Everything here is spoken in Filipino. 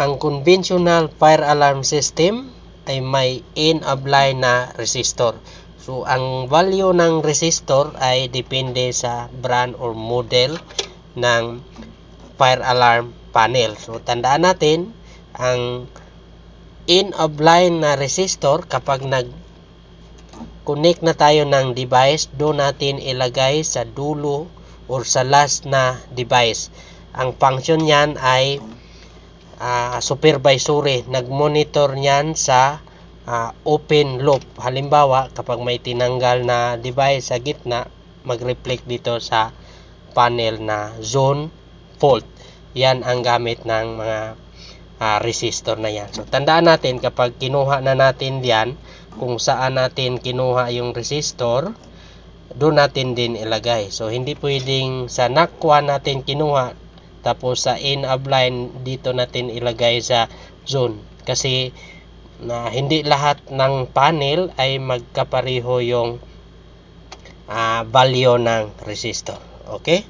ang conventional fire alarm system ay may in-apply na resistor. So, ang value ng resistor ay depende sa brand or model ng fire alarm panel. So, tandaan natin, ang in-apply na resistor kapag nag connect na tayo ng device, doon natin ilagay sa dulo or sa last na device. Ang function niyan ay uh, supervisory. Nag-monitor niyan sa uh, open loop. Halimbawa, kapag may tinanggal na device sa gitna, mag-reflect dito sa panel na zone fault. Yan ang gamit ng mga uh, resistor na yan. So, tandaan natin kapag kinuha na natin yan, kung saan natin kinuha yung resistor, doon natin din ilagay. So, hindi pwedeng sa nakwa natin kinuha, tapos sa in line dito natin ilagay sa zone. Kasi, na hindi lahat ng panel ay magkapareho yung uh, value ng resistor. Okay?